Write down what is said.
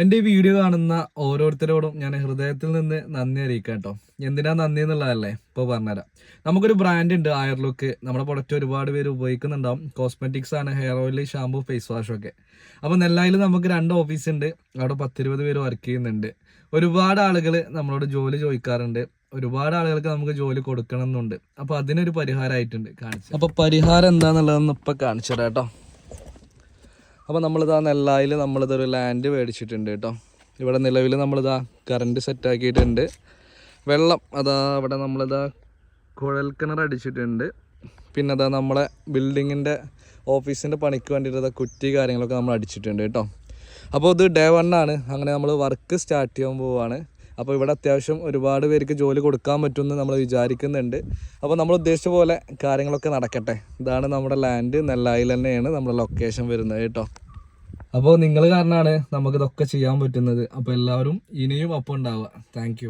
എന്റെ ഈ വീഡിയോ കാണുന്ന ഓരോരുത്തരോടും ഞാൻ ഹൃദയത്തിൽ നിന്ന് നന്ദി അറിയിക്കാം കേട്ടോ. എന്തിനാ നന്ദി എന്നുള്ളതല്ലേ? ഇപ്പോൾ പറഞ്ഞുതരാം. നമുക്കൊരു ബ്രാൻഡ് ഉണ്ട് ആയർ ലുക്ക് നമ്മുടെ പ്രൊഡക്റ്റ് ഒരുപാട് പേര് ഉപയോഗിക്കുന്നുണ്ടാവും. കോസ്മെറ്റിക്സ് ആണ് ഹെയർ ഓയിൽ ഷാമ്പു ഫേസ് വാഷും ഒക്കെ. അപ്പോൾ നെല്ലായിൽ നമുക്ക് രണ്ട് ഓഫീസ് ഉണ്ട്. അവിടെ പത്തിരുപത് പേര് വർക്ക് ചെയ്യുന്നുണ്ട്. ഒരുപാട് ആളുകൾ നമ്മളോട് ജോലി ചോദിക്കാറുണ്ട്. ഒരുപാട് ആളുകൾക്ക് നമുക്ക് ജോലി കൊടുക്കണം എന്നുണ്ട് അപ്പോൾ അതിനൊരു പരിഹാരമായിട്ടുണ്ട്. കാണിച്ചു അപ്പോൾ പരിഹാരം എന്താന്നുള്ളതെന്ന് ഇപ്പൊ കാണിച്ചു തരാം കേട്ടോ. അപ്പോൾ നമ്മളിതാ നെല്ലായിൽ നമ്മളിതൊരു ലാൻഡ് മേടിച്ചിട്ടുണ്ട് കേട്ടോ. ഇവിടെ നിലവിൽ നമ്മളിതാ കറണ്ട് സെറ്റാക്കിയിട്ടുണ്ട് വെള്ളം അതാ അവിടെ നമ്മളിതാ കുഴൽ കിണർ അടിച്ചിട്ടുണ്ട്. പിന്നെ അതാ നമ്മളെ ബിൽഡിങ്ങിന്റെ ഓഫീസിന്റെ പണിക്ക് വേണ്ടിയിട്ട് കുറ്റി കാര്യങ്ങളൊക്കെ നമ്മൾ അടിച്ചിട്ടുണ്ട് കേട്ടോ. അപ്പോൾ ഇത് ഡേ വൺ ആണ്. അങ്ങനെ നമ്മൾ വർക്ക് സ്റ്റാർട്ട് ചെയ്യാൻ പോവുകയാണ് അപ്പോൾ ഇവിടെ അത്യാവശ്യം ഒരുപാട് പേർക്ക് ജോലി കൊടുക്കാൻ പറ്റുമെന്ന് നമ്മൾ വിചാരിക്കുന്നുണ്ട്. അപ്പോൾ നമ്മൾ ഉദ്ദേശിച്ച പോലെ കാര്യങ്ങളൊക്കെ നടക്കട്ടെ. ഇതാണ് നമ്മുടെ ലാൻഡ് നെല്ലായിൽ തന്നെയാണ് നമ്മുടെ ലൊക്കേഷൻ വരുന്നത് കേട്ടോ. അപ്പോൾ നിങ്ങൾ കാരണമാണ് നമുക്കിതൊക്കെ ചെയ്യാൻ പറ്റുന്നത്. അപ്പോൾ എല്ലാവരും ഇനിയും ഒപ്പം ഉണ്ടാവുക. താങ്ക്